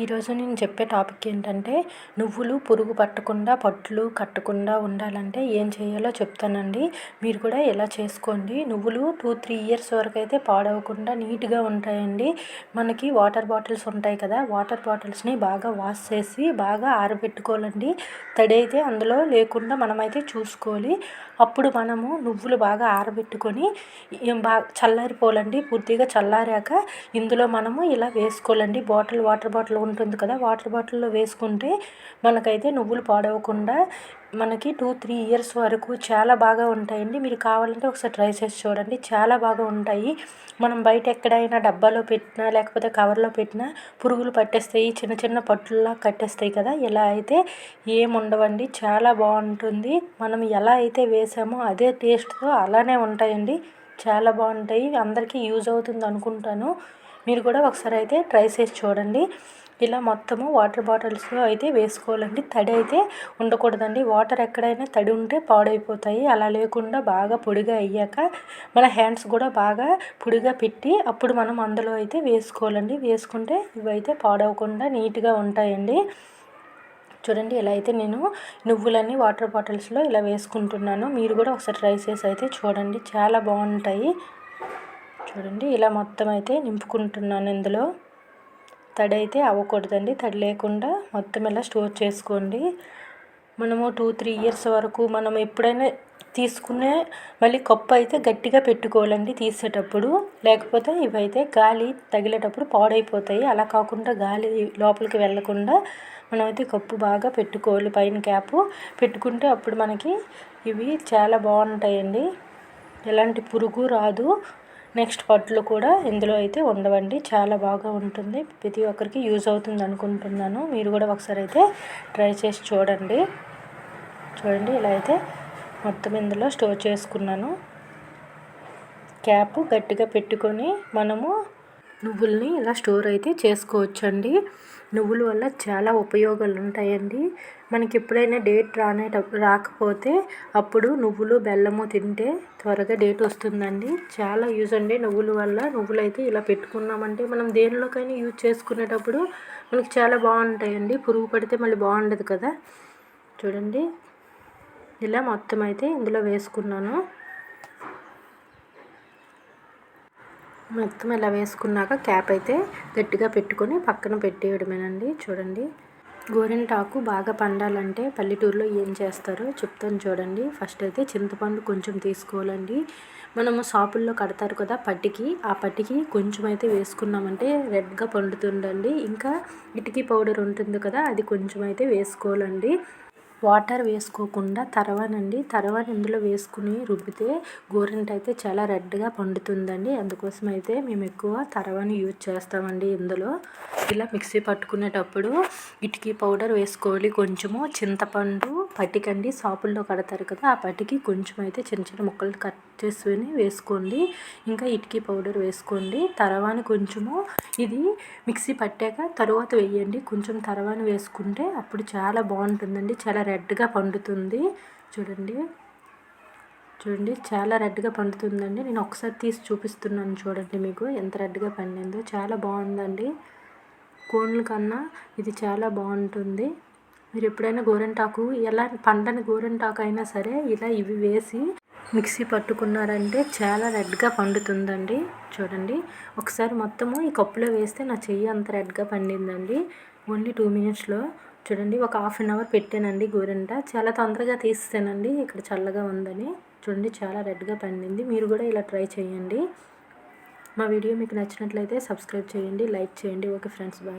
ఈరోజు నేను చెప్పే టాపిక్ ఏంటంటే నువ్వులు పురుగు పట్టకుండా పట్లు కట్టకుండా ఉండాలంటే ఏం చేయాలో చెప్తానండి. మీరు కూడా ఎలా చేసుకోండి? నువ్వులు టూ త్రీ ఇయర్స్ వరకు అయితే పాడవకుండా నీట్గా ఉంటాయండి. మనకి వాటర్ బాటిల్స్ ఉంటాయి కదా వాటర్ బాటిల్స్ని బాగా వాష్ చేసి బాగా ఆరబెట్టుకోవాలండి. తడి అయితే అందులో లేకుండా మనమైతే చూసుకోవాలి. అప్పుడు మనము నువ్వులు బాగా ఆరబెట్టుకొని బాగా చల్లారిపోవాలండి. పూర్తిగా చల్లారాక ఇందులో మనము ఇలా వేసుకోవాలండి. బాటిల్ వాటర్ బాటిల్ ఉంటుంది కదా వాటర్ బాటిల్లో వేసుకుంటే మనకైతే నువ్వులు పాడవకుండా మనకి టూ త్రీ ఇయర్స్ వరకు చాలా బాగా ఉంటాయండి. మీరు కావాలంటే ఒకసారి ట్రై చేసి చూడండి. చాలా బాగా ఉంటాయి. మనం బయట ఎక్కడైనా డబ్బాలో పెట్టినా లేకపోతే కవర్లో పెట్టినా పురుగులు పట్టేస్తాయి. చిన్న చిన్న పట్టుల్లా కట్టేస్తాయి కదా. ఇలా అయితే ఏముండవండి చాలా బాగుంటుంది. మనం ఎలా అయితే వేసామో అదే టేస్ట్తో అలానే ఉంటాయండి. చాలా బాగుంటాయి. అందరికీ యూజ్ అవుతుంది అనుకుంటాను. మీరు కూడా ఒకసారి అయితే ట్రై చేసి చూడండి. ఇలా మొత్తము వాటర్ బాటిల్స్లో అయితే వేసుకోవాలండి. తడి అయితే ఉండకూడదండి. వాటర్ ఎక్కడైనా తడి ఉంటే పాడైపోతాయి. అలా లేకుండా బాగా పొడిగా అయ్యాక మన హ్యాండ్స్ కూడా బాగా పొడిగా పెట్టి అప్పుడు మనం అందులో అయితే వేసుకోవాలండి. వేసుకుంటే ఇవైతే పాడవకుండా నీట్గా ఉంటాయండి. చూడండి ఇలా అయితే నేను నువ్వులన్నీ వాటర్ బాటిల్స్లో ఇలా వేసుకుంటున్నాను. మీరు కూడా ఒకసారి ట్రై చేసి అయితే చూడండి. చాలా బాగుంటాయి. చూడండి ఇలా మొత్తం అయితే నింపుకుంటున్నాను ఇందులో. తడి అయితే అవ్వకూడదండి. తడి లేకుండా మొత్తం ఇలా స్టోర్ చేసుకోండి. మనము టూ త్రీ ఇయర్స్ వరకు మనం ఎప్పుడైనా తీసుకునే మళ్ళీ కప్పు అయితే గట్టిగా పెట్టుకోవాలండి తీసేటప్పుడు. లేకపోతే ఇవైతే గాలి తగిలేటప్పుడు పాడైపోతాయి. అలా కాకుండా గాలి లోపలికి వెళ్ళకుండా మనమైతే కప్పు బాగా పెట్టుకోవాలి. పైన క్యాప్ పెట్టుకుంటే అప్పుడు మనకి ఇవి చాలా బాగుంటాయండి. ఎలాంటి పురుగు రాదు. నెక్స్ట్ పట్లు కూడా ఇందులో అయితే ఉండవండి. చాలా బాగా ఉంటుంది. ప్రతి ఒక్కరికి యూజ్ అవుతుంది అనుకుంటున్నాను. మీరు కూడా ఒకసారి అయితే ట్రై చేసి చూడండి. చూడండి ఇలా అయితే మొత్తం ఇందులో స్టోర్ చేసుకున్నాను. క్యాప్ గట్టిగా పెట్టుకొని మనము నువ్వుల్ని ఇలా స్టోర్ అయితే చేసుకోవచ్చండి. నువ్వుల వల్ల చాలా ఉపయోగాలు ఉంటాయండి. మనకి ఎప్పుడైనా డేట్ రానేటప్పుడు రాకపోతే అప్పుడు నువ్వులు బెల్లము తింటే త్వరగా డేట్ వస్తుందండి. చాలా యూజ్ అండి నువ్వుల వల్ల. నువ్వులు అయితే ఇలా పెట్టుకున్నామంటే మనం దేనిలోకైనా యూజ్ చేసుకునేటప్పుడు మనకి చాలా బాగుంటాయండి. పురుగు పడితే మళ్ళీ బాగుండదు కదా. చూడండి. ఇలా మొత్తం అయితే ఇందులో వేసుకున్నాను. మొత్తం ఇలా వేసుకున్నాక క్యాప్ అయితే గట్టిగా పెట్టుకొని పక్కన పెట్టేయడమేనండి. చూడండి. గోరింటాకు బాగా పండాలంటే పల్లెటూరులో ఏం చేస్తారో చెప్తాను చూడండి. ఫస్ట్ అయితే చింతపండు కొంచెం తీసుకోవాలండి. మనము షాపుల్లో కడతారు కదా పట్టికి. ఆ పట్టికి కొంచెం అయితే వేసుకున్నామంటే రెడ్గా పండుతుండండి ఇంకా ఇటుకీ పౌడర్ ఉంటుంది కదా అది కొంచెం అయితే వేసుకోవాలండి. వాటర్ వేసుకోకుండా తరవానండి. తరవాని ఇందులో వేసుకుని రుబ్బితే గోరింట అయితే చాలా రెడ్గా పండుతుందండి. అందుకోసం అయితే మేము ఎక్కువ తరవాని యూజ్ చేస్తామండి ఇందులో. ఇలా మిక్సీ పట్టుకునేటప్పుడు ఇటుకీ పౌడర్ వేసుకోవాలి. కొంచెము చింతపండు పట్టికండి. షాపుల్లో కడతారు కదా ఆ పట్టికి కొంచెం అయితే చిన్న చిన్న ముక్కలు కట్ చేసుకొని వేసుకోండి. ఇంకా ఇటుకీ పౌడర్ వేసుకోండి. తర్వాని కొంచెము ఇది మిక్సీ పట్టాక తర్వాత వేయండి. కొంచెం తర్వాని వేసుకుంటే అప్పుడు చాలా బాగుంటుందండి. చాలా రెడ్గా పండుతుంది. చూడండి. చూడండి చాలా రెడ్గా పండుతుందండి. నేను ఒకసారి తీసి చూపిస్తున్నాను చూడండి మీకు ఎంత రెడ్గా పండిందో. చాలా బాగుందండి. కోన్ల కన్నా ఇది చాలా బాగుంటుంది. మీరు ఎప్పుడైనా గోరెంటాకు ఎలా పండని గోరెంటాకు అయినా సరే ఇలా ఇవి వేసి మిక్సీ పట్టుకున్నారంటే చాలా రెడ్గా పండుతుందండి. చూడండి ఒకసారి మొత్తము ఈ కప్పులో వేస్తే నా చెయ్యి అంత రెడ్గా పండిందండి. ఓన్లీ టూ మినిట్స్లో. చూడండి ఒక హాఫ్ అన్ అవర్ పెట్టానండి గోరెంట. చాలా తొందరగా తీస్తానండి ఇక్కడ చల్లగా ఉందని. చూడండి చాలా రెడ్గా పండింది. మీరు కూడా ఇలా ట్రై చేయండి. మా వీడియో మీకు నచ్చినట్లయితే సబ్స్క్రైబ్ చేయండి లైక్ చేయండి. Okay friends bye.